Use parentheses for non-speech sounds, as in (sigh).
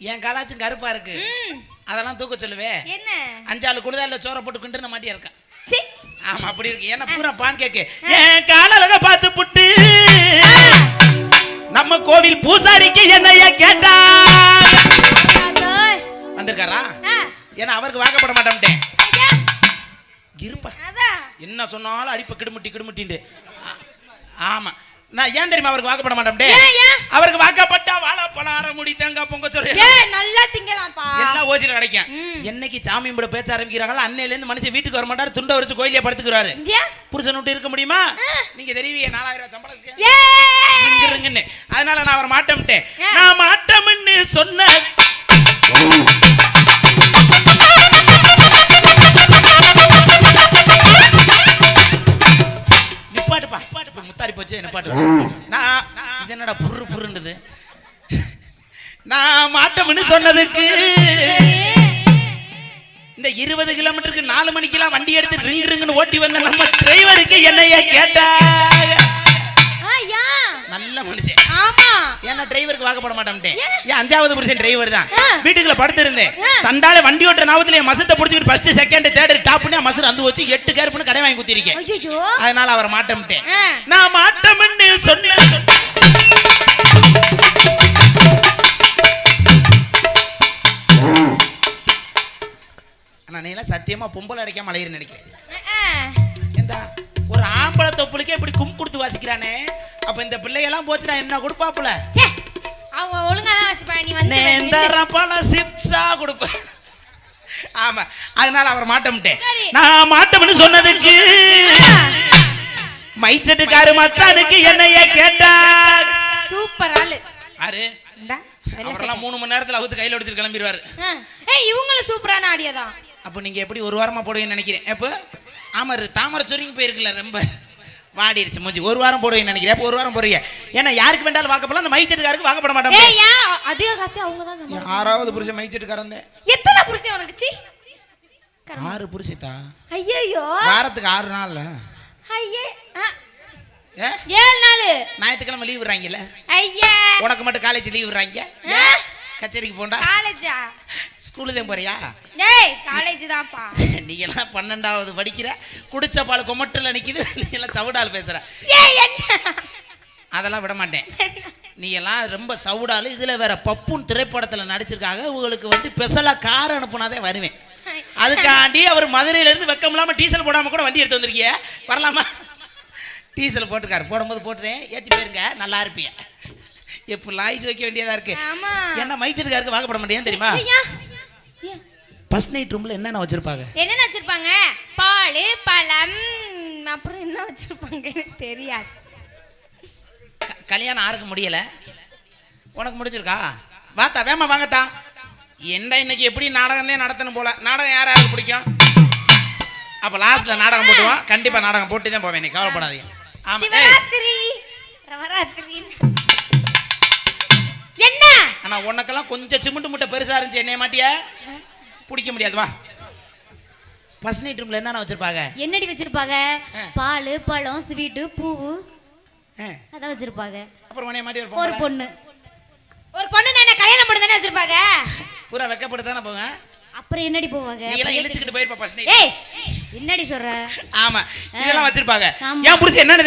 என் காலாச்சும் கருப்பா இருக்கு. அதெல்லாம் தூக்க சொல்லுவே. என்ன? அஞ்சாலு குடுதால சோற போட்டு கிண்டுன மாட்டியா இருக்கான் ஆமா அப்படி இருக்கு. ஏன்னா பூரா பான் கேக்கு. என் காலழக பார்த்து புட்டு. நம்ம கோவில் பூசாரிக்கு என்னைய கேட்டா? வந்திருக்காரா? ஏன்னா அவருக்கு வாக்கப்பட ஐயா, இருப்பா. என்ன சொன்னாலும் அடிப்ப கிடுமுட்டி கிடுமுட்டின்ட்டு. ஆ- ஆமா. நான் ஏன் தெரியுமா அவருக்கு வாக்கப்பட ஏன்? அவருக்கு வாக்கப்பட்டா வாழைப்பழம் அரை முடி தேங்காய் பொங்க சொல்லு நல்லா திங்கலாம்ப்பா. எல்லாம் ஓசில கிடைக்கும். என்னைக்கு சாமி கூட பேச ஆரம்பிக்கிறாங்களோ அன்னையில இருந்து மனுஷன் வீட்டுக்கு வர மாட்டாரு துண்டை வச்சு கோயிலே படுத்துக்கிறாரு? புருஷன் விட்டு இருக்க முடியுமா? நீங்க தெரிவிங்க நாலாயிரம் சம்பளத்துக்கு. அதனால நான் அவர் மாட்டம்ட்டேன். நான் மாட்டம்னு சொன்ன நிப்பாட்டுப்பா. நிப்பாட்டுப்பா. முத்தாரி போச்சு நிப்பாட்டு. நான் நான் இது என்னடா புரு புருன்றது நான் மாட்டம்னு சொன்னதுக்கு. இந்த இருபது கிலோமீட்டருக்கு நாலு மணிக்கெல்லாம் வண்டி எடுத்து ரிங் ரிங்குன்னு ஓட்டி வந்த நம்ம டிரைவருக்கு என்னைய யா. நல்ல மனுஷன். ஆமா. ஏன்னா டிரைவருக்கு வாக்கப்பட மாட்டேன்ட்டேன் ஏன்? அஞ்சாவது புருஷன் டிரைவர் தான். வீட்டுக்குள்ள படுத்திருந்தேன். சண்டால வண்டி ஓட்டுற நாவத்துல என் மசத்தை பிடிச்சிட்டு ஃபர்ஸ்ட் செகண்ட் தேர்ட் டாப் பண்ணி மசர் வந்து வச்சு எட்டு கேர் பண்ணி கடை வாங்கி குத்திருக்கேன். அதனால அவரை மாட்டேன்ட்டேன். ஆ. நான் மாட்டோம்னு சொன்னேன். சத்தியமா பொம்பளை அடைக்காம அலையிற நினைக்கிறேன். ஏண்டா? ஒரு ஆம்பளை தொப்புளுக்கே இப்படி கும் கொடுத்து வாசிக்கிறானே? அப்ப இந்த பிள்ளையெல்லாம் போச்சுன்னா என்ன கொடுப்பாப்புல? அவங்க ஒழுங்கா தான் வச்சுப்பா நீ வந்து நேந்தரம் பல சிப்ஸா கொடுப்பேன். ஆமா அதனால அவர் மாட்டம்ட்டேன். நான் மாட்டோம்னு சொன்னதுக்கு மைச்சட்டுக்காரு மச்சானுக்கு என்னைய கேட்டா சூப்பர் ஆளு. ஆறு இந்தா, அவரெல்லாம் மூணு மணி நேரத்துல அவுத்து கையில எடுத்துட்டு கிளம்பிடுவாரு. இவங்களும் சூப்பரான ஆடியோ தான் அப்போ நீங்க எப்படி ஒரு வாரமா போடுவீங்கன்னு நினைக்கிறேன். எப்போ? ஆமாரு தாமரை சுருங்கி போயிருக்குல்ல ரொம்ப வாடிடுச்சு மூஞ்சி. ஒரு வாரம் போடுவீங்கன்னு நினைக்கிறேன். அப்போ ஒரு வாரம் போறீங்க ஏன்னா யாருக்கு வேண்டாலும் வாக்கப்படலாம் அந்த மைச்சட்டுக்காருக்கு வாக்கப்பட மாட்டாங்க அதிக காசு அவங்க தான் ஆறாவது புருஷன் மைச்சட்டுக்காரன் தான். எத்தனை புருஷன் உனக்கு? ஆறு புருஷத்தா? ஐயோ வாரத்துக்கு ஆறு நாள்ல? ஐயே ஏழு நாள். ஞாயிற்றுக்கிழமை லீவ் விடுறாங்கல்ல? ஐயா. உனக்கு மட்டும் காலேஜ் லீவ் விடுறாங்க? கச்சேரிக்கு போண்டா? காலேஜா? ஸ்கூலு தான் போறியா? டேய் காலேஜ் தான்ப்பா. (laughs) நீ எல்லாம் பன்னெண்டாவது படிக்கிற குடிச்ச பால் கொமட்டில் நிக்குது நீ எல்லாம் சவுடால் பேசுற. ஏய் என்ன? அதெல்லாம் விட மாட்டேன். நீ எல்லாம் ரொம்ப சவுடாலு இதுல வேற பப்புன் திரைப்படத்துல நடிச்சிருக்காங்க உங்களுக்கு வந்து ஸ்பெஷலாக கார் அனுப்புனாதே வருவேன். அதுக்காண்டி அவர் மதுரையில இருந்து வெக்கம் இல்லாம டீசல் போடாம கூட வண்டி எடுத்து வந்திருக்கிய. வரலாமா? டீசல் போட்டுருக்காரு. போடும்போது போட்டுறேன். ஏற்றி போயிருங்க. நல்லா இருப்பீங்க. எப்போ லாய்ச்சி வைக்க வேண்டியதா இருக்கு? ஆமா. ஏன்னா மைச்சிருக்காருக்கு வாக்கப்பட மாட்டேன் தெரியுமா? ஃபர்ஸ்ட் நைட் ரூம்ல என்னென்ன வச்சிருப்பாங்க? என்னென்ன வச்சிருப்பாங்க? பால் பழம் அப்புறம் என்ன வச்சிருப்பாங்க தெரியாது. கல்யாணம் ஆறுக்கு முடியல. உனக்கு முடிஞ்சிருக்கா? வாத்தா வேமா வாங்கத்தா என்ன இன்னைக்கு எப்படி நாடகம் தான் நடத்தணும் போல? நாடகம் யார் யாருக்கு பிடிக்கும்? அப்போ லாஸ்ட்ல நாடகம் போட்டுவோம். கண்டிப்பா நாடகம் போட்டு தான் போவேன் நீ கவலைப்படாதீங்க. ஆமா ஆனா உனக்கெல்லாம் கொஞ்சம் சிமெண்ட் முட்டை பெருசா இருந்துச்சு என்னைய மாட்டியா? பிடிக்க முடியாது வா. ஃபர்ஸ்ட் நைட் ரூம்ல என்னென்ன வச்சிருப்பாங்க? என்னடி வச்சிருப்பாங்க. பால் பழம் ஸ்வீட்டு பூவு. அதான் வச்சிருப்பாங்க. அப்புறம் உன்னைய மாட்டி ஒரு பொண்ணு ஒரு பொண்ணு. நான் கல்யாணம் பண்ணி தானே வச்சிருப்பாங்க? பூரா வெக்கப்படுத்து தானே போவேன்? அப்புறம் என்னடி போவாங்க? நீ எல்லாம் இழுச்சுக்கிட்டு போயிருப்ப ஃபர்ஸ்ட் நைட் ஏய் என்னடி சொல்ற? ஆமா இதெல்லாம் வச்சிருப்பாங்க. என் புரிச்சு என்னன்னு